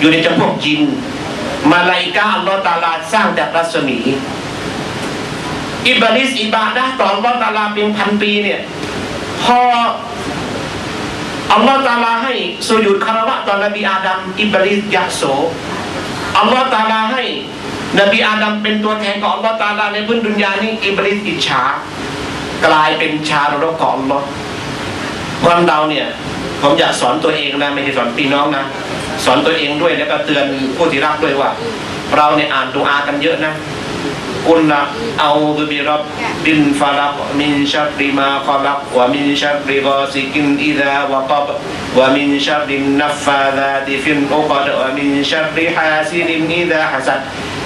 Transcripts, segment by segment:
อยู่ในจำพวกจิน มาลาอิกาอัลลอฮ์ตาลาสร้างจากรัศมี อิบลิสอิบาดะต่ออัลลอฮ์ตาลาเป็นพันปีเนี่ยพออัลลอฮ์ตาลาให้สุยุดคารวะต่อนบีอาดัมอิบลิสยะโสอัลลอฮ์ตาลาให้นบีอาดัมเป็นตัวแทนของอัลลอฮ์ตาลาในพื้นดุนยานี้อิบลิสอิจฉากลายเป็นชาโรกของอัลลอฮ์วันเราเนี่ย ผมอยากสอนตัวเองนะไม่ใช่สอนพี่น้องนะสอนตัวเองด้วยแล้วก็เตือนผู้ที่รักด้วยว่า เราเนี่ยอ่านดูอากันเยอะนะกุลละเอาบิรับบินฟาลักมินชัรริมาคอลักวะมินชัรริกอซิกินอิดาวะกับวะมินชัรรินนัฟฟาดาติฟินอุกดวะมินชัรริฮาซิลินอิดาฮัสัด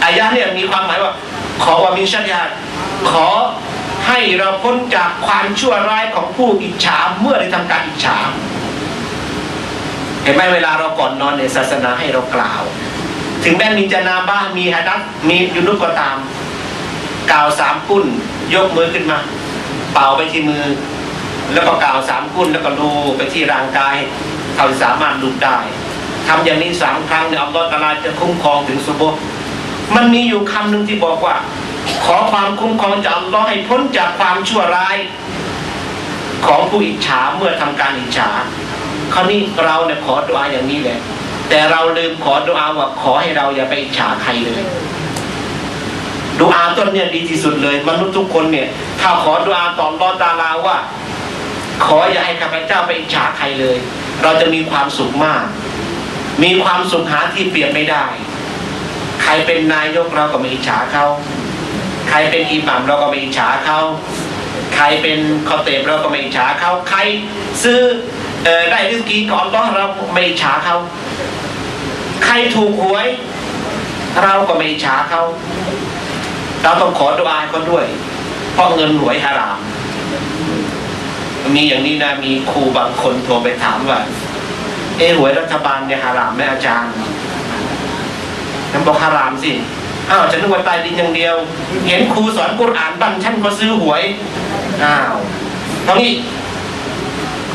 อายะเนี่ยมีความหมายว่า ขอวะมินชัรริฮาขอให้เราพ้นจากความชั่วร้ายของผู้อิจฉาเมื่อได้ทำการอิจฉา เห็นไหมเวลาเราก่อนนอนในศาสนาให้เรากล่าว ถึงแม้มีจนาบ้ามีฮะดัษมียุนุก็ตาม กล่าวสามกุนยกมือขึ้นมา เป่าไปที่มือ แล้วก็กล่าวสามกุนแล้วก็ดูไปที่ร่างกายเขาสามารถดูได้ทำอย่างนี้สามครั้งเนี่ยอัลลอฮฺตาลาจะคุ้มครองถึงสุโบฮมันมีอยู่คำหนึ่งที่บอกว่า ขอความคุ้มครองจากอัลลอฮ์ให้พ้นจากความชั่วร้าย ของผู้อิจฉาเมื่อทำการอิจฉา คราวนี้เราเนี่ยขอดุอาอย่างนี้แหละแต่เราลืมขอดุอาว่าขอให้เราอย่าไปอิจฉาใครเลยดุอาต้นเนี่ยดีที่สุดเลย มนุษย์ทุกคนเนี่ย ถ้าขอดุอาต่ออัลลอฮ์ตาลาว่า ขออย่าให้ข้าพเจ้าไปอิจฉาใครเลย เราจะมีความสุขมาก มีความสุขหาที่เปรียบไม่ได้ ใครเป็นนายกเราก็ไม่อิจฉาเขาใครเป็นอิหมัมเราก็ไม่อิจฉาเขาใครเป็นคอเตบเราก็ไม่อิจฉาเขาใครซื้อ ได้ริสกีก่อนก็เราไม่ฉาเขาใครถูกหวย เราก็ไม่ฉาเขาเราต้องขอดุอาเขาด้วย เพราะเงินหวยฮาราม มีอย่างนี้นะมีครูบางคนโทรไปถามว่า เอหวยรัฐบาลเนี่ยฮารามไหมอาจารย์ฉันบอกฮารามสิอ้าวฉันนึกว่าตายดินอย่างเดียว เห็นครูสอนกุรอานบ้านฉันก็ซื้อหวยอ้าวตรงนี้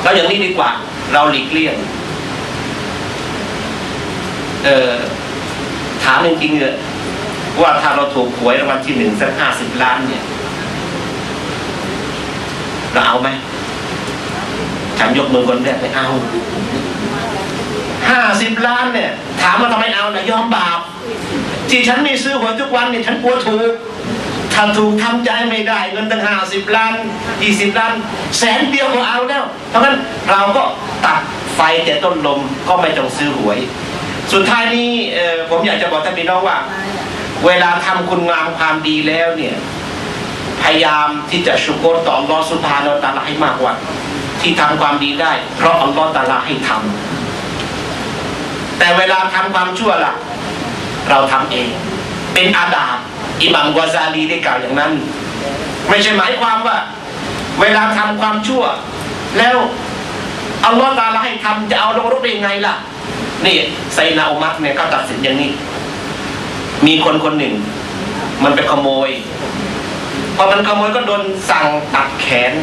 เราอย่างนี้ดีกว่า เราหลีกเลี่ยงเออถามจริงๆเลยว่าถ้าเราถูกหวยรางวัลที่หนึ่งสักห้าสิบล้านเนี่ยเราเอาไหมฉันยกมือคนแรกไม่เอาห้าสิบล้านเนี่ย ถามว่าทำไมเอานะยอมบาปที่ฉันม่ซื้อหวยทุกวันเนี่ยฉันกลัวถูก ถ้าถูกทำใจไม่ได้เงินตั้งห้าสิบล้านยี่สิบล้าน แสนเดียวก็เอาแล้ว เพราะงั้นเราก็ตัดไฟแต่ต้นลมก็ไม่ต้องซื้อหวย สุดท้ายนี่ผมอยากจะบอกท่านพี่น้องว่า เวลาทำคุณงามความดีแล้วเนี่ยพยายามที่จะชุกรต่ออัลลอสุบฮานาตะอาลาให้มากกว่า ที่ทำความดีได้ เพราะอัลลอฮฺตาลาให้ทำแต่เวลาทำความชั่วล่ะ เราทำเอง เป็นอาดาบ อิหมัมกวาซาลีได้กล่าวอย่างนั้น ไม่ใช่หมายความว่า เวลาทำความชั่ว แล้วอัลลอฮฺตาลาให้ทำจะเอาลงรบได้ยังไงล่ะนี่ไซนาอุมัตเนี่ยก็ตัดสินอย่างนี้ มีคนคนหนึ่ง มันไปขโมยพอมันขโมยก็โดนสั่งตัดแขน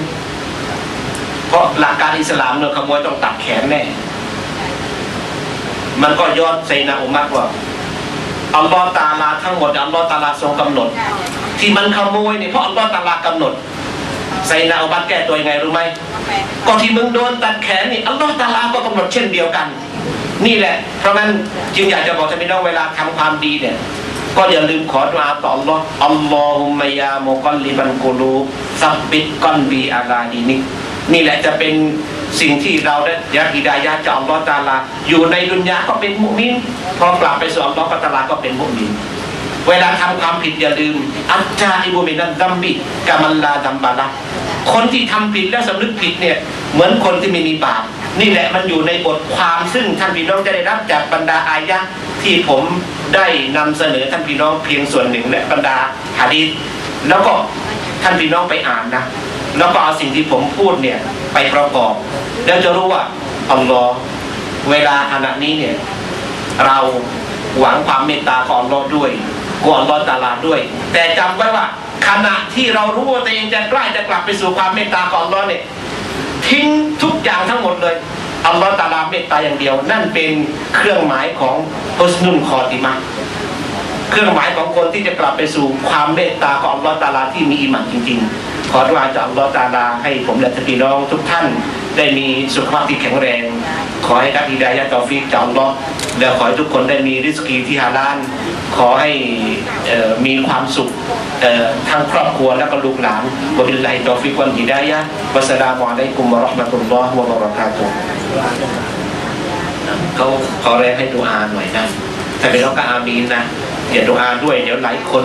เพราะหลักการอิสลามเนี่ยขโมยต้องตัดแขนแน่ มันก็ยอนไซนาอุมัตว่า อัลลอฮ์ตาลาทั้งหมดอัลลอฮ์ตาลาทรงกำหนด ที่มันขโมยเนี่ยเพราะอัลลอฮ์ตาลากำหนดไซนาอุมัตแก้ตัวยังไงรู้ไหมก็ที่มึงโดนตัดแขนนี่อัลลอฮ์ตาลาก็กำหนดเช่นเดียวกัน นี่แหละ เพราะงั้นจึงอยากจะบอกท่านพี่น้องเวลาทำความดีเนี่ยก็อย่าลืมขอดุอาต่ออัลลอฮ์อัลลอฮุมะยาโมกอลลิบันกูลูซับบิดกอนบีอาลาดีนิกนี่แหละจะเป็น สิ่งที่เราได้ยาฮิดายะห์จากอัลลอฮ์ตาลา อยู่ในดุนยาก็เป็นมุมินพอกลับไปสู่อัลลอฮ์ตาลาก็เป็นมุมินเวลาทำความผิดอย่าลืม อัจจาอิบุมินันดัมบิกามันลาดัมบาละคนที่ทำผิดและสำนึกผิดเนี่ยเหมือนคนที่ไม่มีบาปนี่แหละมันอยู่ในบทความซึ่งท่านพี่น้องจะได้รับจากบรรดาอายะที่ผมได้นำเสนอท่านพี่น้องเพียงส่วนหนึ่งและบรรดาหะดีษแล้วก็ท่านพี่น้องไปอ่านนะ แล้วก็เอาสิ่งที่ผมพูดเนี่ยไปประกอบ แล้วจะรู้ว่าอัลลอฮ์เวลาขณะนี้เนี่ยเราหวังความเมตตาของอัลลอฮ์ด้วยกลัวอัลลอฮ์ตาลาด้วย แต่จำไว้ว่าขณะที่เรารู้ว่าตัวเองจะใกล้จะกลับไปสู่ความเมตตาของอัลลอฮ์เนี่ยทิ้งทุกอย่างทั้งหมดเลยอัลลอฮฺตาลาเมตตาอย่างเดียว นั่นเป็นเครื่องหมายของฮุสนุนคอติมะห์เครื่องหมายของคนที่จะกลับไปสู่ความเมตตาของอัลลอฮฺตาลาที่มีอิหมันจริง ๆ ขอดุอาจากอัลลอตาลาให้ผมและพี่น้องทุกท่านได้มีสุขภาพที่แข็งแรง ขอให้รับฮิดายะตอฟิกจากอัลลอและขอให้ทุกคนได้มีริสกีที่ฮาลาลขอให้เอ่อมีความสุขทั้งครอบครัวและก็ลูกหลานวะบิลลาฮิตอฟิกวัลฮิดายะห์วัสสลามุอะลัยกุมวะราะห์มะตุลลอฮ์วะบะเราะกาตุฮ์เขาขอแรงให้ดูอาหน่อยนะถ้าเป็นเราก็อามีนนะอย่าดูอาด้วยเดี๋ยวหลายคน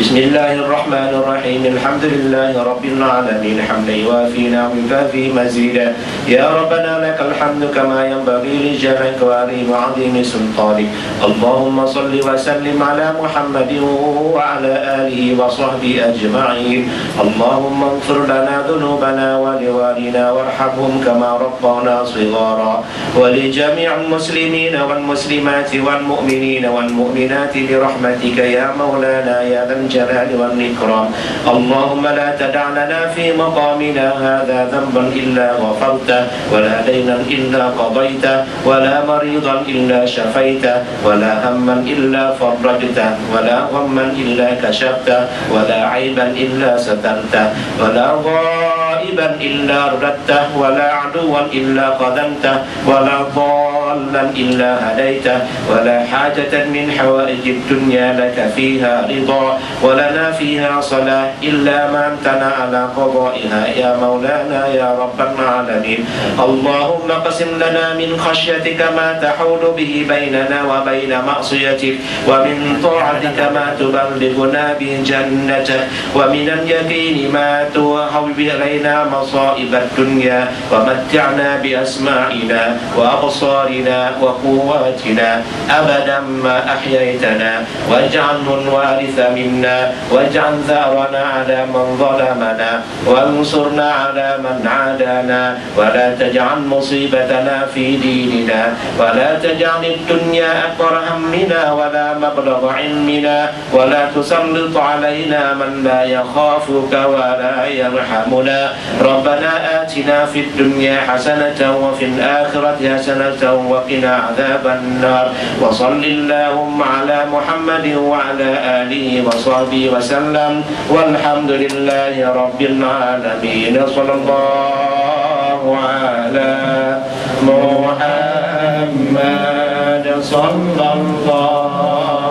بسم الله الرحمن الرحيم. الحمد لله رب العالمين. حمدا يوافي نعمك في مزيدا يا ربنا لك الحمد كما ينبغي لجلالك وعظيم عظيم سلطانك اللهم صل وسلم على محمد وعلى آله وصحبه أجمعين. اللهم اغفر لنا ذنوبنا ولوالدنا وارحمهم كما ربنا صغارا. ولجميع المسلمين والمسلمات والمؤمنين والمؤمنات برحمتك يا مولانا يا ذا الجلال والإكرام. اللهم لا تدع لنا في مقامنا هذا ذنبا إلا غفرته ولا دينا إلا قضيته ولا مريضا إلا شفيته ولا هما إلا فرجته ولا غما إلا كشفته ولا عيبا إلا سترته ولا غائبا إلا رددته ولا عدوا إلا قدمته ولا ضالا إلا هديته ولا حاجة من حوائج الدنيا لك فيها رضا ولنا فيها صلاة إلا ما أمتنا على قضائها. يا مولانا يا رب العالمين. اللهم اقسم لنا من خشيتك ما تحول به بيننا وبين معصيتك ومن طاعتك ما تبلغنا به جنتك ومن اليقين ما توهب به علينا مصائب الدنيا ومتعنا بأسماعنا وأبصارنا. وقواتنا أبدا ما أحييتنا. واجعله الوارث منا. واجعل ثارنا على من ظلمنا. وانصرنا على من عادانا. ولا تجعل مصيبتنا في ديننا. ولا تجعل الدنيا أكبر همنا ولا مبلغ علمنا. ولا تسلط علينا من لا يخافك ولا يرحمنا. ربنا آتنا في الدنيا حسنة وفي الآخرة حسنة وقنا عذاب النار. وصل اللهم على محمد وعلى آله وصحبه وسلم. والحمد لله رب العالمين. صلى الله على محمد. صلى الله